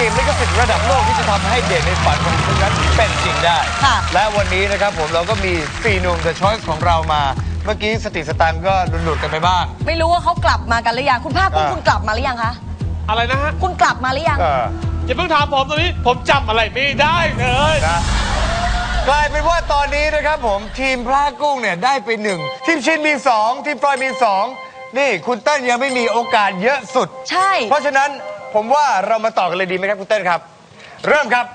เกมลิขสิทธิ์ระดับโลกที่จะทำให้เด็กในฝันของคุณนั้นเป็นจริงได้ ค่ะ และวันนี้นะครับผมเราก็มีสี่หนุ่ม The Choice ของเรามา เมื่อกี้สติสตังค์ก็หลุดๆกันไปบ้าง ไม่รู้ว่าเขากลับมากันหรือยังคุณภาคภูมิอ่าคุณกลับมาหรือยังคะอะไรนะฮะ คุณกลับมาหรือยัง เอออย่าเพิ่งถามผมตรงนี้ ผมจำอะไรไม่ได้เลย นะกลายเป็นว่าตอนนี้นะครับผมทีมพระกุ้งเนี่ยได้ไปหนึ่งทีมชินมีสองทีมฟลอยมีสองนี่คุณเต้นยังไม่มีโอกาสเยอะสุด ใช่ เพราะฉะนั้น ผมว่าเรามาต่อกันเลยดีไหมครับคุณเต้นครับ เริ่มครับ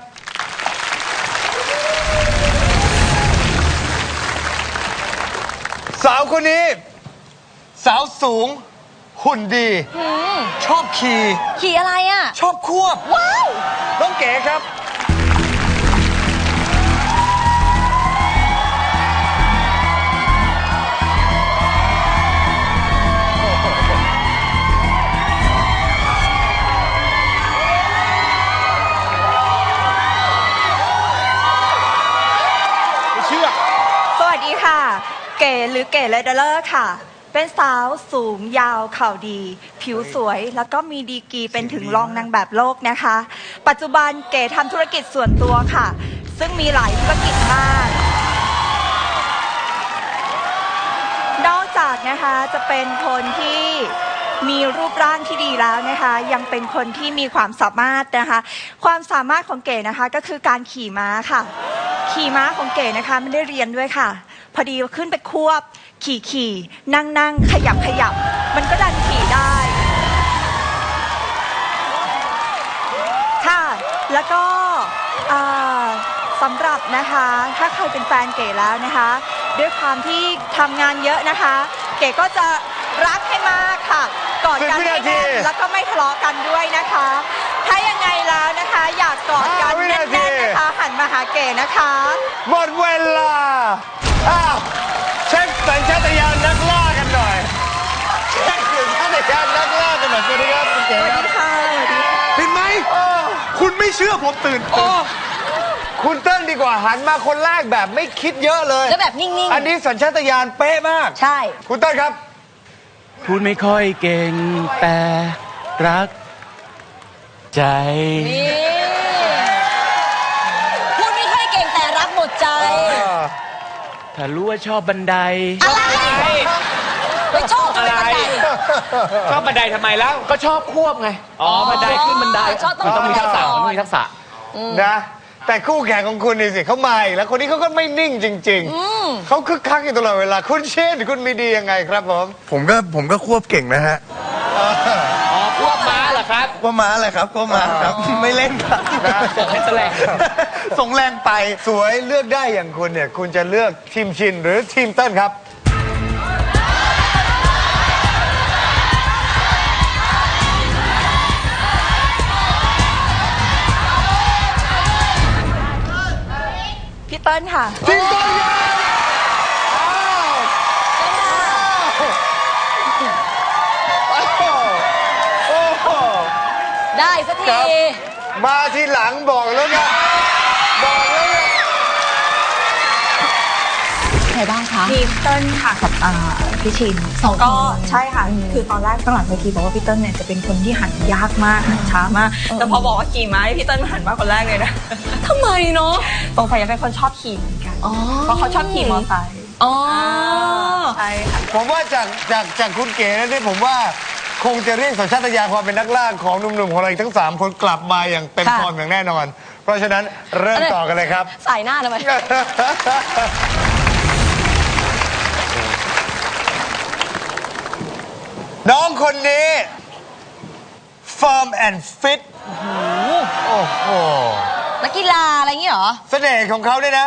สาวคนนี้ สาวสูง หุ่นดีอืมชอบขี่ขี่อะไรอะ ชอบควบ ว้าว น้องเก๋ครับ หรือเก๋เลเดอร์ค่ะ เป็นสาวสูงยาวเข่าดี ผิวสวยแล้วก็มีดีกรีเป็นถึงรองนางแบบโลกนะคะ ปัจจุบันเก๋ทำธุรกิจส่วนตัวค่ะ ซึ่งมีหลายธุรกิจมาก นอกจากนะคะจะเป็นคนที่มีรูปร่างที่ดีแล้วนะคะ ยังเป็นคนที่มีความสามารถนะคะ ความสามารถของเก๋นะคะก็คือการขี่ม้าค่ะ ขี่ม้าของเก๋นะคะไม่ได้เรียนด้วยค่ะ พอดีขึ้นไปควบ ขี่ขี่นั่งนั่งขยับขยับ มันก็ดันขี่ได้ ค่ะ แล้วก็อ่าสำหรับนะคะ ถ้าใครเป็นแฟนเก๋แล้วนะคะ ด้วยความที่ทำงานเยอะนะคะ เก๋ก็จะรักให้มากค่ะ กอดกันสิบวิให้นาทีแน่นแล้วก็ไม่ทะเลาะกันด้วยนะคะ ถ้ายังไงแล้วนะคะ อยากกอดกันห้าวิแน่นาทีนๆนะคะหันมาหาเก๋นะคะ หมดเวลา อ้าวเช็คสัญชาตญาณนักล่ากันหน่อยเช็คสัญชาตญาณนักล่ากันหน่อยสวัสดีครับคุณเก๋สวัสครับดีค่ะสวัสดีค่ะเห็นไหม คุณไม่เชื่อผมตื่นโอ้คุณเติ้ลดีกว่าหันมาคนแรกแบบไม่คิดเยอะเลย แล้วแบบนิ่งอันนี้สัญชาตญาณเป๊ะมากๆใช่ คุณเติ้ลครับ พูดไม่ค่อยเก่งแต่รัก ใจนี่พูดไม่ค่อยเก่งแต่รักหมดใจ ถ้ารู้ว่าชอบบันได อะไรไปชอบอะไรบันไดชอบบันไดทำไมแล้ว ก็ชอบควบไง อ๋อ บันไดขึ้นบันไดชอบต้อง มันต้องมีทักษะก่อนมันต้องมีทักษะ นะ แต่คู่แข่งของคุณนี่สิเขามาอีกแล้วคนนี้เขาก็ไม่นิ่งจริง ๆ เขาคึกคักอยู่ตลอดเวลา คุณเช่นคุณมีดียังไงครับผม ผมก็ผมก็ควบเก่งนะฮะอ๋อควบม้า เหรอครับควบม้าอะไรครับควบม้าครับ ไม่เล่นครับนะส่งให้แสลงส่งแรงไป สวยเลือกได้อย่างคุณเนี่ย คุณจะเลือกทีมชินหรือทีมเต้นครับพี่เติ้ลค่ะ ทีมเต้นครับอ้าวอ้าวโอ้โห ได้สักครัทีบมาทีหลังบอกแล้วนะบอกแล้วนะไงบ้างคะ มีพี่เติ้ลค่ะกับอ่าพี่ชินสองคน ก็ใช่ค่ะ คือตอนแรกข้างหลังเวทีบอกว่าพี่เติ้ลเนี่ยจะเป็นคนที่หันยากมากหันช้ามาก แต่พอบอกว่าขี่ม้านี่พี่เติ้ลหันมาคนแรกเลยนะทำไมเนาะสงสัยจะเป็นคนชอบขี่เหมือนกันอ๋อ เพราะเขาชอบขี่มอเตอร์ไซค์อ๋อ ใช่ค่ะ ผมว่าจากจากจากคุณเก๋นะที่ผมว่า คงจะเรียกสัญชาตญาณความเป็นนักล่าของหนุ่มๆของเราอีกทั้ง 3 คนกลับมาอย่างเต็มค่ะ ฟอร์มอย่างแน่นอน เพราะฉะนั้นเริ่มต่อกันเลยครับ สายหน้าทำไม น้องคนนี้ firm and fit โอ้โหนักกีฬาอะไรอย่างงี้เหรอ เสน่ห์ของเขาเนี่ยนะ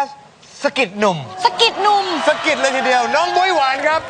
สะกิดหนุ่ม สะกิดหนุ่ม สะกิดเลยทีเดียว น้องบุ้ยหวานครับ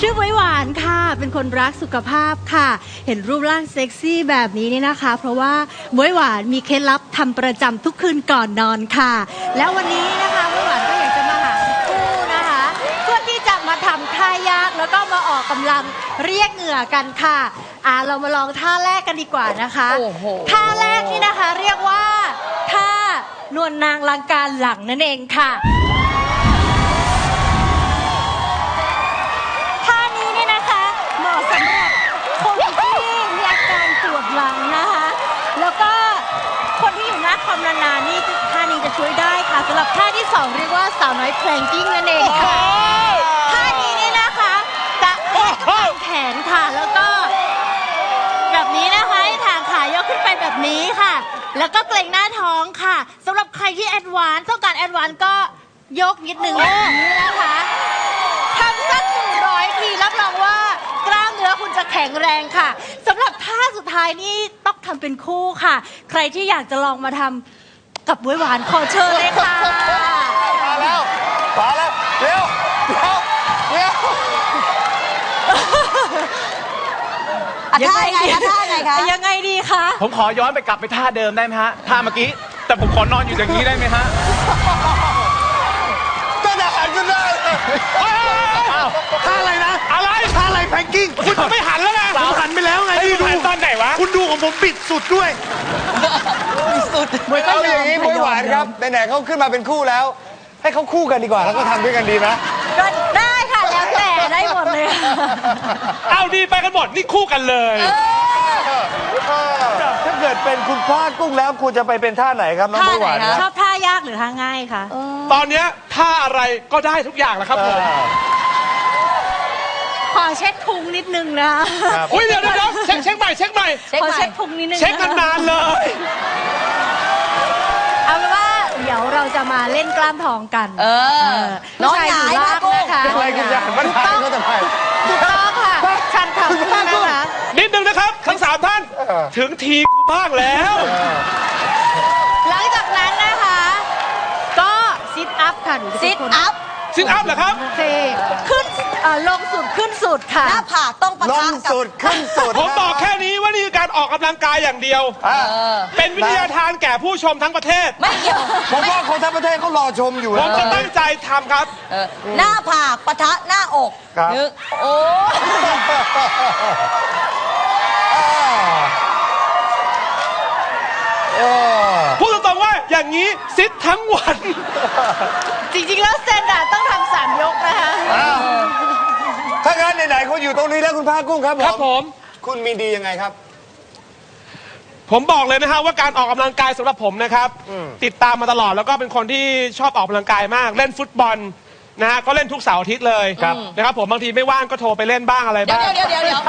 ชื่อไว้หวานค่ะ เป็นคนรักสุขภาพค่ะ เห็นรูปร่างเซ็กซี่แบบนี้นี่นะคะ เพราะว่าบวยหวานมีเคล็ดลับทำประจำทุกคืนก่อนนอนค่ะ แล้ววันนี้นะคะบวยหวานก็อยากจะมาหาคู่นะคะ เพื่อที่จะมาทำท่ายากแล้วก็มาออกกำลังเรียกเหงื่อกันค่ะอ่าเรามาลองท่าแรกกันดีกว่านะคะโอ้โห ท่าแรกนี่นะคะเรียกว่าท่านวลนางลังการหลังนั่นเองค่ะ ท่านี้เนี่ยนะคะเหมาะสำหรับคนที่มีอาการปวดหลังนะคะ แล้วก็คนที่อยู่หน้าคอมนานๆนี่ท่านี้จะ ช่วยได้ค่ะสำหรับท่าที่สองเรียกว่าสาวน้อยแพลงกิ้งนั่นเองค่ะท่านี้เนี่ยนะคะจะให้กำลังแขนค่ะแล้วก็ แบบนี้นะคะให้ทางขายกขึ้นไปแบบนี้ค่ะ แล้วก็เกรงหน้าท้องค่ะสำหรับใครที่แอดวานซ์ต้องการแอดวานซ์ก็ยกนิดนึงแบบนี้นะคะทำสักหนึ่งร้อยทีรับรองว่ากล้ามเนื้อคุณจะแข็งแรงค่ะสำหรับท่าสุดท้ายนี่ต้องทำเป็นคู่ค่ะ ใครที่อยากจะลองมาทำ กับบ๊วยหวานขอเชิญเลยค่ะ มาแล้วมาแล้วเร็วเร็วเร็วอะท่าไงคะท่าไงคะ ยังไงดีคะผมขอย้อนไปกลับไปท่าเดิมได้ไหมฮะท่าเมื่อกี้ แต่ผมขอนอนอยู่อย่างนี้ได้ไหมฮะก็ได้ก็ได้ท่าอะไรนะอะไรท่าอะไรแพงกิ้งคุณจะไม่หันแล้วนะผมหันไปแล้วไงไอ้นี่คุณดูหันตอนไหนวะ คุณดูของผมปิดสุดด้วย เอาอย่างนี้บวยหวาน ครับไหนๆเขาขึ้นมาเป็นคู่แล้ว ให้เขาคู่กันดีกว่าแล้วก็ทำด้วยกันดีไหมก็ได้ค่ะแล้วแต่ได้หมดเลยค่ะเอาดีไปกันหมดนี่คู่กันเลย ถ้าเกิดเป็นคุณพลาดกุ้งแล้วคุณจะไปเป็นท่าไหนครับน้องบวยหวานท่าไหนคคชรัอบท่ายากหรือท่าง่ายคะตอนเนี้ยท่าอะไรก็ได้ทุกอย่างแหละครับผมขอเช็คพุงนิดนึงนะอุ้ยเดี๋ยวเดี๋ยวเดี๋ยวเช็คเช็คใหม่เช็คใหม่เช็คขอใหม่เช็คพุงนิดนึงเช็คกันนานเลย เอาเป็นว่าเดี๋ยวเราจะมาเล่นกล้ามท้องกันเออน้องหงายผู้นะชายกุ้อยู่งล่างนะคะอะไรคุณจะหันมาทางเขาทำไมถูกต้องค่ะชันเข่าขึ้นนะคะนิดนึงนะครับทั้งสามท่านเออถึงทีกูบ้างแล้ว หลังจากนั้นนะคะ ก็ซิทอัพค่ะหนูจะซิเป็นทคนอัพซิทอัพเหรอครับโอเคขึ้นเอ่อลงสุดขึ้นสุดค่ะหน้าผากต้องปะลทะงกับสุดขึ้นสุดผมบอกแค่นี้ว่านี่คื อการออกกำลังกายอย่างเดียวอะเป็นวิทยาทานแก่ผู้ชมทั้งประเทศ ไม่เกี่ยวผมว่าคนทั้งประเทศเขารอชมอยู่ผมนะจะตั้งใจทำครับ เออหน้าผากปะทะหน้าอกครับ นึกโอ้เออพูดตรงๆว่าอย่างนี้ซิททั้งวัน จริง ๆ แล้วเซนอะต้องทำสามยกนะคะอ้าวถ้างั้นไหนๆเขาอยู่ตรงนี้แล้วคุณพากุ้งครับผมครับผม คุณมีดียังไงครับ ผมบอกเลยนะฮะว่าการออกกำลังกายสำหรับผมนะครับติดตามมาตลอดแล้วก็เป็นคนที่ชอบออกกำลังกายมาก เล่นฟุตบอลนะฮะก็เล่นทุกเสาร์อาทิตย์เลยครับนะครับผมบางทีไม่ว่างก็โทรไปเล่นบ้างอะไรเดี๋ยวบ้าง เดี๋ยวเดี๋ยวเดี๋ยว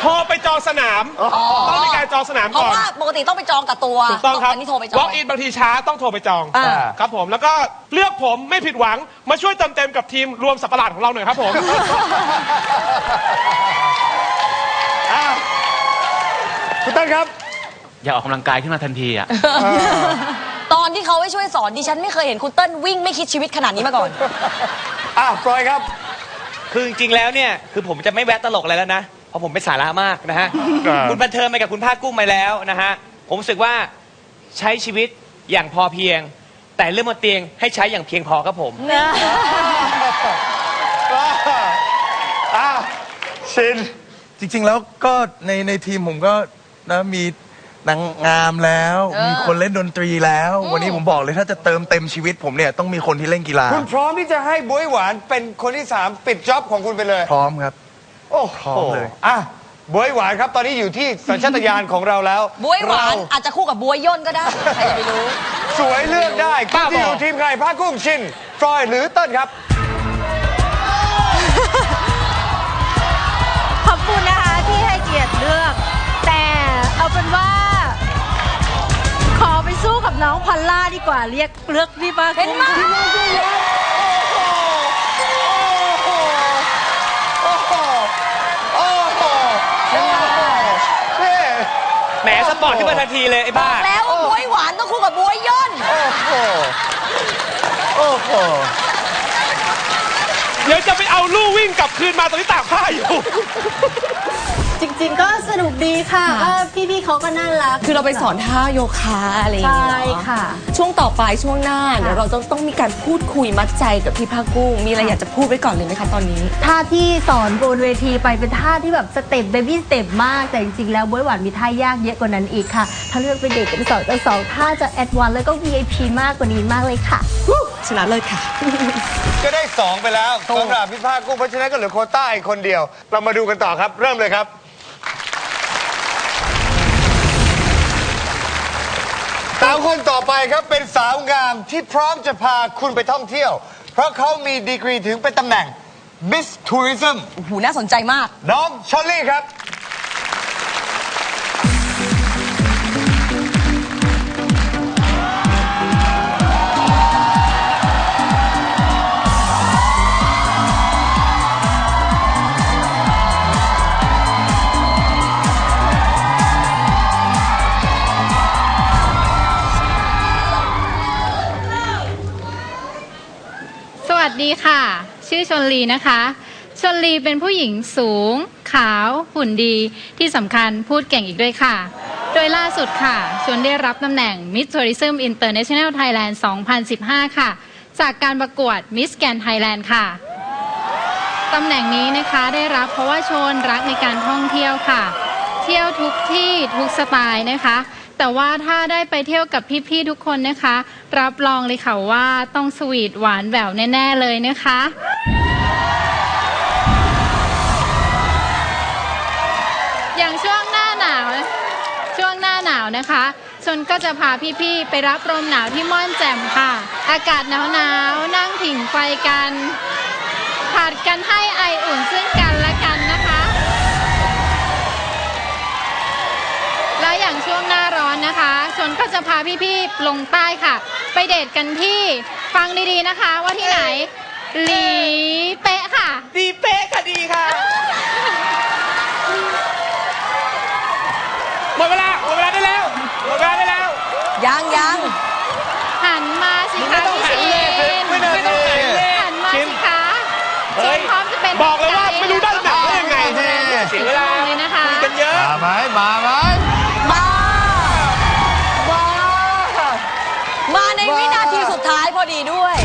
โทรไปจองสนามต้องมีการจองสนามเพราะก่อน ว่าปกติต้องไปจองกับตัวถูกต้องครับนนี้โทรไปจอง walk in บางทีช้าต้องโทรไปจองอ่า ครับผมแล้วก็เลือกผมไม่ผิดหวังมาช่วยเติมเต็มกับทีมรวมสับประหลาดของเราหน่อยครับผมอ้าว คุณเต้นครับ อย่าออกกำลังกายขึ้นมาทันทีอะ ตอนที่เขาให้ช่วยสอนดิฉันไม่เคยเห็นคุณเติ้ลวิ่งไม่คิดชีวิตขนาดนี้มาก่อนอ้าวฟลอยครับ คือจริงๆแล้วเนี่ยคือผมจะไม่แวะตลกอะไรแล้วนะ เพราะผมเป็นสาระมากนะฮะ ครับ คุณบันเทิงไปกับคุณภาคกุ้งไปแล้วนะฮะ ผมรู้สึกว่าใช้ชีวิตอย่างพอเพียง แต่เรื่องบนเตียงให้ใช้อย่างเพียงพอครับผมอ้าวชิน จริงๆแล้วก็ในในทีมผมก็ นะมีนางงามแล้วเออมีคนเล่นดนตรีแล้ว วันนี้ผมบอกเลยถ้าจะเติมเต็มชีวิตผมเนี่ยต้องมีคนที่เล่นกีฬา คุณพร้อมที่จะให้บวยหวานเป็นคนที่สามปิดจ็อบของคุณไปเลย พร้อมครับ โอ้โหพร้อมเลย อะบวยหวานครับ ตอนนี้อยู่ที่สัญชาตญาณของเราแล้วบวยหวานเรอาจจะคู่กับบวยย่นก็ได้ ใครจะไปรู้ สวยเลือกได้คุณบ้าบอที่อยู่ทีมใครพากุ้งชินฟลอยหรือเติ้ลครับ เอาเป็นว่า ขอไปสู้กับน้องพัลล่าดีกว่าเรียกเลือกพี่ป้าเห็นไหมโอ้โหโอ้โหโอ้โหนี่แหมสปอร์ตขึ้นมาทันทีเลยไอ้บ้าแล้วว่าบวยหวานต้องคู่กับบวยย่นโอ้โหโอ้โหเดี๋ยวจะไปเอาลู่วิ่งกลับคืนมาตอนนี้ตากผ้าอยู่ ริงๆก็สนุกดีค่ะก็พี่ๆเขาก็น่ารัก คือเราไปสอนท่าโยคะอะไรอย่างเงี้ยใช่เหรอค่ะ ช่วงต่อไปช่วงหน้าเดี๋ยวเราต้องต้องมีการพูดคุยมัดใจกับพี่ภาคกุ้ง มีอะไรอยากจะพูดไว้ก่อนเลยไหมคะตอนนี้ ท่าที่สอนบนเวทีไปเป็นท่าที่แบบสเต็ปเบบี้สเต็ปมาก แต่จริงๆแล้วบวยหวานมีท่ายากเยอะกว่านั้นอีกค่ะ ถ้าเลือกเป็นเด็กเป็นสองต่อสองท่าจะแอดวานแล้วก็ VIP มากกว่านี้มากเลยค่ะชนะเลยค่ะ ก็ได้ 2 ไปแล้วสำหรับพี่ภาคกุ้งเพราะฉะนั้นก็เหลือโควต้าอีกคนเดียว เรามาดูกันต่อครับ เริ่มเลยครับ สาวคนต่อไปครับเป็นสาวงามที่พร้อมจะพาคุณไปท่องเที่ยว เพราะเขามีดีกรีถึงเป็นตำแหน่ง Miss Tourism โอ้โหน่าสนใจมาก น้องชอลลี่ครับ ดีค่ะ ชื่อชนลีนะคะชนลีเป็นผู้หญิงสูง ขาวหุ่นดีที่สำคัญพูดเก่งอีกด้วยค่ะ โดยล่าสุดค่ะชนได้รับตำแหน่ง Miss Tourism International Thailand 2015 ค่ะ จากการประกวด Miss Grand Thailand ค่ะตำแหน่งนี้นะคะได้รับเพราะว่าชนรักในการท่องเที่ยวค่ะ เที่ยวทุกที่ทุกสไตล์นะคะ แต่ว่าถ้าได้ไปเที่ยวกับพี่ๆทุกคนนะคะ รับรองเลยค่ะว่าต้องสวีทหวานแหววแน่ๆเลยนะคะอย่างช่วงหน้าหนาว ช่วงหน้าหนาวนะคะชนก็จะพาพี่ๆไปรับลมหนาวที่ม่อนแจ่มค่ะ อากาศหนาวๆนั่งผิงไฟกันผัดกันให้ไออุ่นซึ่งกันและกันนะคะ แล้วอย่างช่วงหน้า นนะคะชนก็จะพาพี่ๆลงใต้ค่ะ ไปเดทกันที่ฟังดีๆนะคะว่าที่ไหนหลีเป๊ะค่ะ ดีเป๊ะค่ะดีค่ะ หมดเวลาหมดเวลาได้แล้วหมดเวลาได้แล้ว ยังยัง ดท้ายพอดีด้วย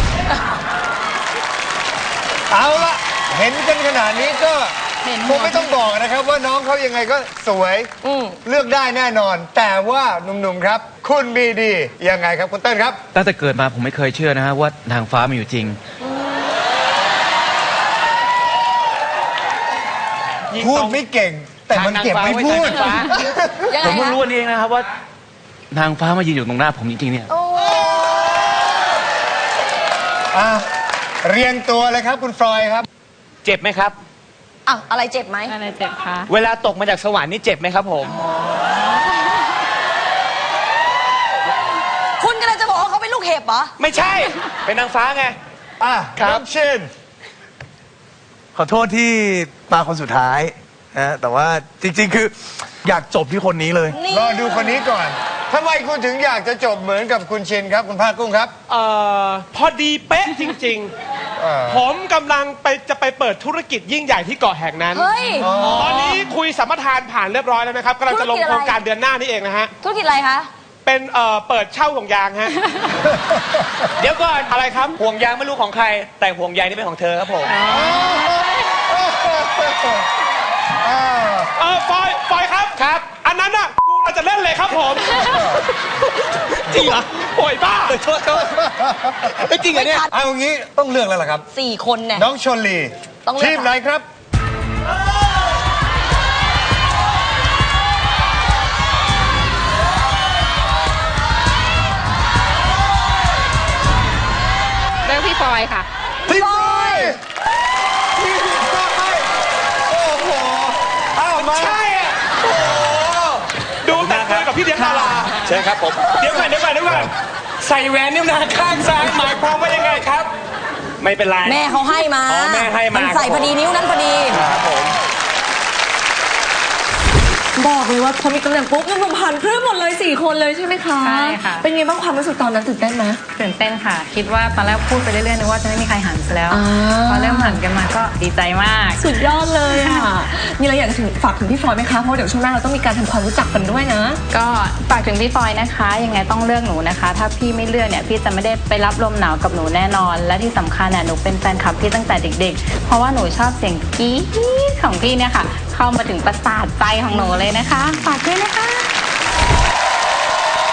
เอาละเห็นกันขนาดนี้ก็เห็นหคมงดไม่ต้องบอกนะครับ ว่าน้องเขายังไงก็สวย อืม เลือกได้แน่นอน แต่ว่าหนุ่มๆครับ คุณมีดียังไงครับคุณเต้นครับ ตั้งแต่เกิดมาผมไม่เคยเชื่อนะฮะว่านางฟ้ามีอยู่จริง พูดไม่เก่ง แต่มันเก็บไม่พูดทางนางฟ้ายังผไงมเพิ่งคะรู้วันนี้เองนะครับว่านางฟ้ามายืนอยู่ตรงหน้าผมจริงๆเนี่ยอ่ะเรียงตัวเลยครับคุณฟลอยครับ เจ็บไหมครับ อ้าวอะไรเจ็บไหมอะไรเจ็บคะเวลาตกมาจากสวรรค์นี่เจ็บไหมครับผม คุณกำลังจะบอกว่าเขาเป็นลูกเห็บเหรอไม่ใช่ เป็นนางฟ้าไง อะครับ น้องชินขอโทษที่มาคนสุดท้ายนะแต่ว่าจริงๆ คืออยากจบที่คนนี้เลย นี่รอดูคนนี้ก่อน ทำไมคุณถึงอยากจะจบเหมือนกับคุณชินครับ คุณภาคกุ้งครับ เอ่อพอดีเป๊ะจริง เอ่อๆ ผมกำลังไปจะไปเปิดธุรกิจยิ่งใหญ่ที่เกาะแห่งนั้น เฮ้ย ตอนนี้คุยสัมปทานผ่านเรียบร้อยแล้วนะครับกำลังจะลงธุรกิจโคอะไรรงการเดือนหน้านี่เองนะฮะ ธุรกิจอะไรคะ เป็นเอ่อเปิดเช่าห่วงยางฮะ เดี๋ยวก่อนอะไรครับ ห่วงยางไม่รู้ของใคร แต่ห่วงใยนี่เป็นของเธอครับผมอ่าเออฟอยฟอย จะเล่นเลยครับผม จริงเหรอโอยบ้าโทษโทษเฮ้ยจริงเหรอเนี่ย เอางี้ต้องเลือกแล้วล่ะครับ สี่คนเนี่ย น้องชนลีต้องเลือก ทีมไหนครับ เลือกพี่ฟอยค่ะ ทีมฟอยทีมฟอยโอ้โห เอามา ใช่ ครับผม เดี๋ยวก่อนเดี๋ยวก่อนเดี๋ยวก่อนใส่แหวนนิ้วนางข้างซ้ายหมายความว่ายังไงครับ ไม่เป็นไร แม่เขาให้มาอ๋อแม่ให้มา นใส่พอดีนิ้วนั้นพอดี ครับผม บอกเลยว่าพอมีตำแหน่งปุ๊บหนุ่มๆหันพรึบหมดเลยสี่คนเลยใช่ไหมคะใช่ค่ะ เป็นไงบ้างความรู้สึกตอนนั้นตื่นเต้นไหมตื่นเต้นค่ะ คิดว่าตอนแรกพูดไปเรื่อยๆนึกว่าจะไม่มีใครหันซะแล้วอ่าพอเริ่มหันกันมาก็ดีใจมาก สุดยอดเลยอะมีอะไรอยากจะถึงฝากถึงพี่ฟลอยไหมคะเพราะเดี๋ยวช่วงหน้าเราต้องมีการทำความรู้จักกันด้วยนะ ก็ฝากถึงพี่ฟอยนะคะ ยังไงต้องเลือกหนูนะคะ ถ้าพี่ไม่เลือกเนี่ยพี่จะไม่ได้ไปรับลมหนาวกับหนูแน่นอน และที่สำคัญน่ะหนูเป็นแฟนคลับพี่ตั้งแต่เด็ก ๆ เพราะว่าหนูชอบเสียงกรี๊ดของพี่เนี่ยค่ะ เข้ามาถึงประสาทใจของหนูเลยนะคะฝากด้วยนะคะ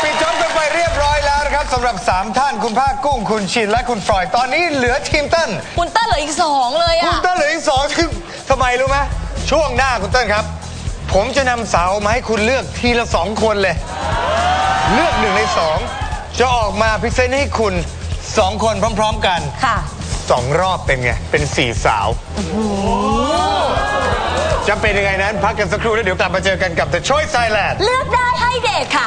ปิดจบกันไปเรียบร้อยแล้วนะครับสำหรับ 3 ท่านคุณภาคกุ้งคุณชินและคุณฟรอยด์ตอนนี้เหลือทีมเต้นคุณเต้นเหลืออีกสองเลยคุอะ ณเต้นเหลืออีกสองคือทำไมรู้ไหมช่วงหน้าคุณเต้นครับ ผมจะนำสาวมาให้คุณเลือกทีละสองคนเลย เลือกหนึ่งในสองจะออกมาพิเศษให้คุณสองคนพร้อม ๆ กัน ค่ะ สองรอบเป็นไง เป็นสี่สาว จะเป็นยังไงนั้นพักกันสักครู่แล้วเดี๋ยวกลับมาเจอกันกับ The Choice Thailand เลือกได้ให้เด็กค่ะ